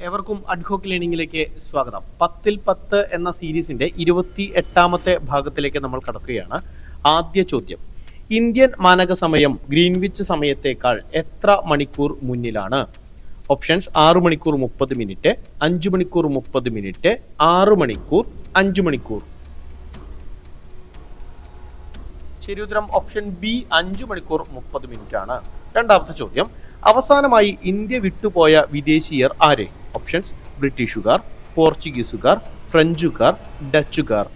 എവർക്കും ad hoc ലേണിംഗിലേക്ക് സ്വാഗതം. പത്തിൽ പത്ത് എന്ന സീരീസിന്റെ ഇരുപത്തി എട്ടാമത്തെ ഭാഗത്തിലേക്ക് നമ്മൾ കടക്കുകയാണ്. ആദ്യ ചോദ്യം. ഇന്ത്യൻ മാനക സമയം ഗ്രീൻവിച്ച് സമയത്തേക്കാൾ എത്ര മണിക്കൂർ മുന്നിലാണ്? ഓപ്ഷൻസ് ആറു മണിക്കൂർ മുപ്പത് മിനിറ്റ് അഞ്ചു മണിക്കൂർ മുപ്പത് മിനിറ്റ് ആറു മണിക്കൂർ അഞ്ചു മണിക്കൂർ. ശരി ഉത്തരം ഓപ്ഷൻ ബി അഞ്ചു മണിക്കൂർ മുപ്പത് മിനിറ്റ് ആണ് രണ്ടാമത്തെ ചോദ്യം. അവസാനമായി ഇന്ത്യ വിട്ടുപോയ വിദേശീയർ ആര്? ഓപ്ഷൻസ് ബ്രിട്ടീഷുകാർ പോർച്ചുഗീസുകാർ ഫ്രഞ്ചുകാർ ഡച്ചുകാർ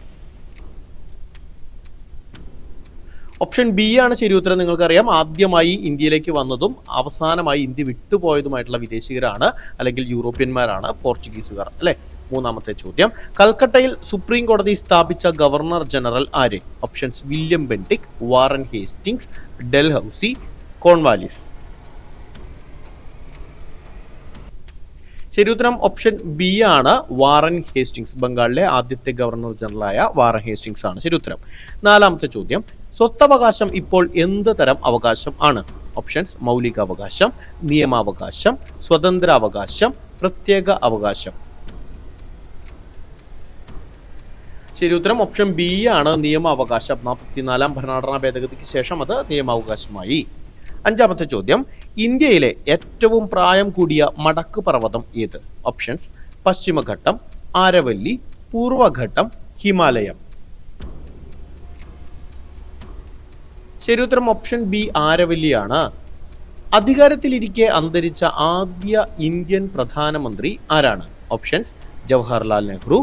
ഓപ്ഷൻ ബി ആണ് ശരി ഉത്തരം നിങ്ങൾക്കറിയാം. ആദ്യമായി ഇന്ത്യയിലേക്ക് വന്നതും അവസാനമായി ഇന്ത്യ വിട്ടുപോയതുമായിട്ടുള്ള വിദേശികരാണ് അല്ലെങ്കിൽ യൂറോപ്യന്മാരാണ് പോർച്ചുഗീസുകാർ അല്ലെ? മൂന്നാമത്തെ ചോദ്യം. കൽക്കട്ടയിൽ സുപ്രീം കോടതി സ്ഥാപിച്ച ഗവർണർ ജനറൽ ആര്? Options William Bentinck Warren Hastings Dalhousie Cornwallis ശരി ഉത്തരം ഓപ്ഷൻ ബി ആണ് വാറൻ ഹേസ്റ്റിങ്സ് ബംഗാളിലെ ആദ്യത്തെ ഗവർണർ ജനറലായ വാറൻ ഹേസ്റ്റിങ്സ് ആണ് ശരി ഉത്തരം നാലാമത്തെ ചോദ്യം സ്വത്തവകാശം ഇപ്പോൾ എന്ത് തരം അവകാശം ആണ്? ഓപ്ഷൻസ് മൗലികാവകാശം നിയമാവകാശം സ്വതന്ത്രാവകാശം പ്രത്യേക അവകാശം. ശരി ഉത്തരം ഓപ്ഷൻ ബി ആണ് നിയമാവകാശം. നാൽപ്പത്തിനാലാം ഭരണഘടനാ ഭേദഗതിക്ക് ശേഷം അത് നിയമാവകാശമായി. അഞ്ചാമത്തെ ചോദ്യം ഇന്ത്യയിലെ ഏറ്റവും പ്രായം കൂടിയ മടക്ക് പർവതം ഏത്? ഓപ്ഷൻസ് പശ്ചിമഘട്ടം ആരവല്ലി പൂർവഘട്ടം ഹിമാലയം. ശരി ഉത്തരം ഓപ്ഷൻ ബി ആരവല്ലിയാണ്. അധികാരത്തിലിരിക്കെ അന്തരിച്ച ആദ്യ ഇന്ത്യൻ പ്രധാനമന്ത്രി ആരാണ്? ഓപ്ഷൻസ് ജവഹർലാൽ നെഹ്റു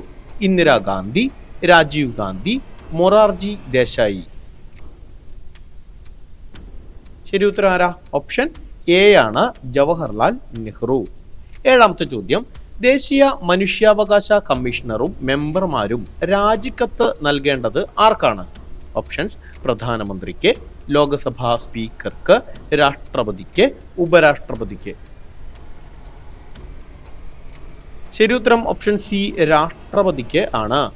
ഇന്ദിരാഗാന്ധി രാജീവ് ഗാന്ധി മൊറാർജി ദേശായി. ശരി ഉത്തരം ആരാ? ഓപ്ഷൻ എ ആണ് ജവഹർലാൽ നെഹ്റു. ഏഴാമത്തെ ചോദ്യം ദേശീയ മനുഷ്യാവകാശ കമ്മീഷണറും മെമ്പർമാരും രാജിക്കത്ത് നൽകേണ്ടത് ആർക്കാണ്? ഓപ്ഷൻസ് പ്രധാനമന്ത്രിക്ക് ലോക്സഭാ സ്പീക്കർക്ക് രാഷ്ട്രപതിക്ക് ഉപരാഷ്ട്രപതിക്ക്. ശരിയുത്തരം ഓപ്ഷൻ സി രാഷ്ട്രപതിക്ക് ആണ്.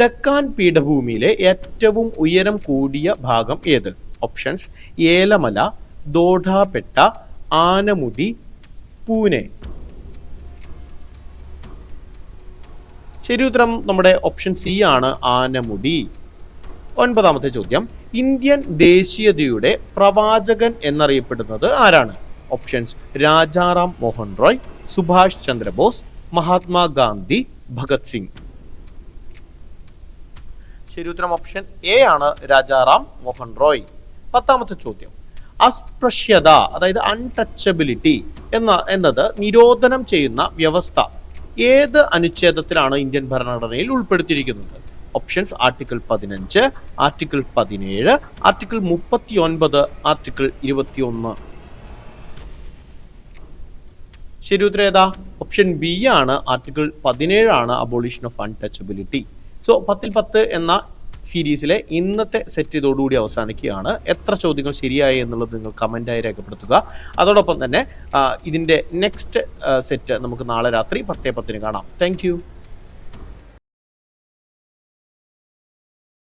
ഡക്കാൻ പീഠഭൂമിയിലെ ഏറ്റവും ഉയരം കൂടിയ ഭാഗം ഏത്? ഓപ്ഷൻസ് ഏലമല ദോഢാപെട്ട ആനമുടി പൂനെ. ശരി ഉത്തരം നമ്മുടെ ഓപ്ഷൻ സി ആണ് ആനമുടി. ഒൻപതാമത്തെ ചോദ്യം. ഇന്ത്യൻ ദേശീയതയുടെ പ്രവാചകൻ എന്നറിയപ്പെടുന്നത് ആരാണ്? ഓപ്ഷൻസ് രാജാറാം മോഹൻ റോയ് സുഭാഷ് ചന്ദ്രബോസ് മഹാത്മാഗാന്ധി ഭഗത് സിംഗ്. ശരി ഉത്തരം ഓപ്ഷൻ എ ആണ് രാജാറാം മോഹൻ റോയ്. പത്താമത്തെ ചോദ്യം. അസ്പൃശ്യത അതായത് അൺടച്ചബിലിറ്റി എന്ന എന്നത് നിരോധനം ചെയ്യുന്ന വ്യവസ്ഥ. ഏത് അനുച്ഛേദത്തിലാണ് ഇന്ത്യൻ ഭരണഘടനയിൽ ഉൾപ്പെടുത്തിയിരിക്കുന്നത്? ഓപ്ഷൻസ് ആർട്ടിക്കിൾ പതിനഞ്ച് ആർട്ടിക്കിൾ പതിനേഴ് ആർട്ടിക്കിൾ മുപ്പത്തി ഒൻപത് ആർട്ടിക്കിൾ ഇരുപത്തിയൊന്ന്. ശരി ഉത്തരം ഏതാ? ഓപ്ഷൻ ബി ആണ് ആർട്ടിക്കിൾ പതിനേഴാണ് അബോളിഷൻ ഓഫ് അൺടച്ചബിലിറ്റി സോ പത്തിൽ പത്ത് എന്ന സീരീസിലെ ഇന്നത്തെ സെറ്റ് ഇതോടുകൂടി അവസാനിക്കുകയാണ്. എത്ര ചോദ്യങ്ങൾ ശരിയായി എന്നുള്ളത് നിങ്ങൾ കമന്റായി രേഖപ്പെടുത്തുക. അതോടൊപ്പം തന്നെ ഇതിന്റെ നെക്സ്റ്റ് സെറ്റ് നമുക്ക് നാളെ രാത്രി പത്തേ പത്തിന് കാണാം. താങ്ക്